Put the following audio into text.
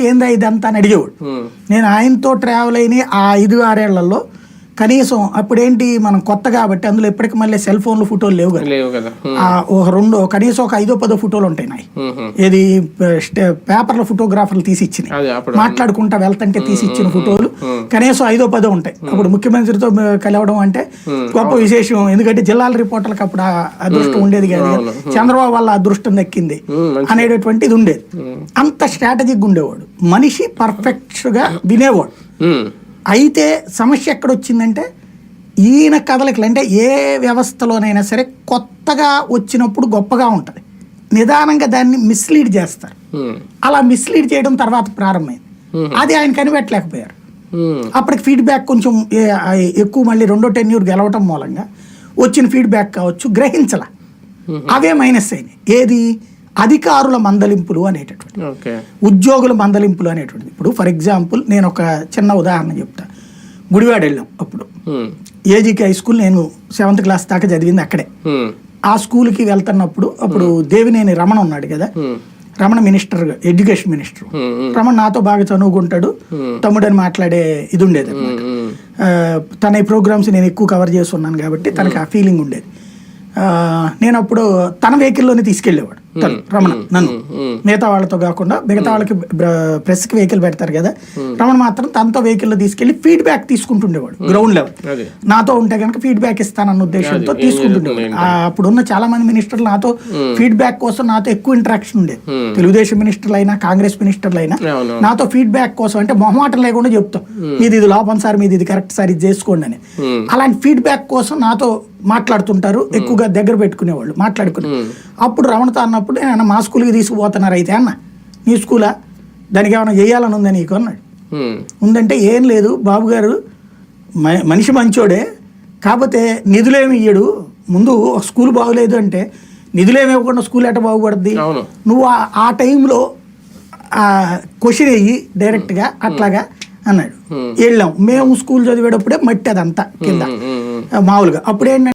ఏందా ఇదంతా అని అడిగేవాడు. నేను ఆయనతో ట్రావెల్ అయిన ఆ ఐదు ఆరేళ్ళలో కనీసం అప్పుడేంటి మనం కొత్త కాబట్టి అందులో ఎప్పటికి మళ్ళీ సెల్ ఫోన్లు ఫోటోలు లేవు కదా. ఒక రెండు కనీసం ఒక ఐదో పదో ఫోటోలు ఉంటాయి నాయి. ఏది పేపర్ల ఫోటోగ్రాఫర్లు తీసి ఇచ్చినాయి అదే అప్పుడు మాట్లాడుకుంటా వెళ్తుంటే తీసి ఇచ్చిన ఫోటోలు కనీసం ఐదో పదో ఉంటాయి. అప్పుడు ముఖ్యమంత్రితో కలవడం అంటే గొప్ప విశేషం. ఎందుకంటే జిల్లాల రిపోర్టర్లకు అప్పుడు అదృష్టం ఉండేది కాదు కదా. చంద్రబాబు వల్ల అదృష్టం దక్కింది అనేటటువంటిది ఉండేది. అంత స్ట్రాటజిక్ ఉండేవాడు మనిషి పర్ఫెక్ట్గా వినేవాడు అయితే సమస్య ఎక్కడ వచ్చిందంటే ఈయన కథలకి అంటే ఏ వ్యవస్థలోనైనా సరే కొత్తగా వచ్చినప్పుడు గొప్పగా ఉంటుంది. నిదానంగా దాన్ని మిస్లీడ్ చేస్తారు. అలా మిస్లీడ్ చేయడం తర్వాత ప్రారంభమైంది. అది ఆయన కనిపెట్టలేకపోయారు. అప్పటికి ఫీడ్బ్యాక్ కొంచెం ఎక్కువ మళ్ళీ రెండో టెన్యూర్ గెలవటం మూలంగా వచ్చిన ఫీడ్బ్యాక్ కావచ్చు గ్రహించల. అవే మైనస్ అయినాయి. ఏది? అధికారుల మందలింపులు అనేటటువంటి ఉద్యోగుల మందలింపులు అనేటువంటిది ఇప్పుడు ఫర్ ఎగ్జాంపుల్ నేను ఒక చిన్న ఉదాహరణ చెప్తా. గుడివాడ వెళ్ళాం అప్పుడు. ఏజీకి హై స్కూల్ నేను సెవెంత్ క్లాస్ దాకా చదివింది అక్కడే. ఆ స్కూల్కి వెళ్తున్నప్పుడు అప్పుడు దేవినేని రమణ ఉన్నాడు కదా. Ramana minister education minister. Ramana నాతో బాగా చదువుకుంటాడు తమ్ముడని మాట్లాడే ఇది ఉండేది తన ప్రోగ్రామ్స్ నేను ఎక్కువ కవర్ చేస్తున్నాను కాబట్టి తనకి ఆ ఫీలింగ్ ఉండేది. నేను అప్పుడు తన వెహికల్లోనే తీసుకెళ్ళేవాడు. రమణ నన్ను. మిగతా వాళ్ళతో కాకుండా మిగతా వాళ్ళకి ప్రెస్కి వెహికల్ పెడతారు కదా. రమణ మాత్రం తనతో వెహికల్లో తీసుకెళ్ళి ఫీడ్బ్యాక్ తీసుకుంటుండేవాడు గ్రౌండ్ లెవెల్. నాతో ఉంటే కనుక ఫీడ్బ్యాక్ ఇస్తానన్న ఉద్దేశంతో తీసుకుంటుండేవాడు. అప్పుడున్న చాలా మంది మినిస్టర్లు నాతో ఫీడ్బ్యాక్ కోసం నాతో ఎక్కువ ఇంటరాక్షన్ ఉండేది. తెలుగుదేశం మినిస్టర్లు అయినా కాంగ్రెస్ మినిస్టర్లు అయినా నాతో ఫీడ్బ్యాక్ కోసం అంటే మొహమాటం లేకుండా చెప్తాం. మీది ఇది లోపం సార్ మీది ఇది కరెక్ట్ సార్ ఇది చేసుకోండి అని. అలాంటి ఫీడ్బ్యాక్ కోసం నాతో మాట్లాడుతుంటారు ఎక్కువగా దగ్గర పెట్టుకునేవాళ్ళు మాట్లాడుకునే అప్పుడు రమణతో అన్నప్పుడు నేను మా స్కూల్కి తీసుకుపోతున్నారు అయితే అన్న నీ స్కూలా? దానికి ఏమైనా చేయాలని ఉందా నీకు? అన్నాడు. ఉందంటే ఏం లేదు బాబు గారు మనిషి మంచోడే కాకపోతే నిధులేమి ఇయ్యడు. ముందు ఒక స్కూల్ బాగోలేదు అంటే నిధులేమి ఇవ్వకుండా స్కూల్ ఎట్ట బాగుపడుద్ది? నువ్వు ఆ- ఆ టైంలో క్వశ్చన్ అయ్యి డైరెక్ట్గా అట్లాగా అన్నాడు. వెళ్ళాం. మేము స్కూల్ చదివేటప్పుడే మట్టి అదంతా కింద. మామూలుగా. అప్పుడు ఏంటంటే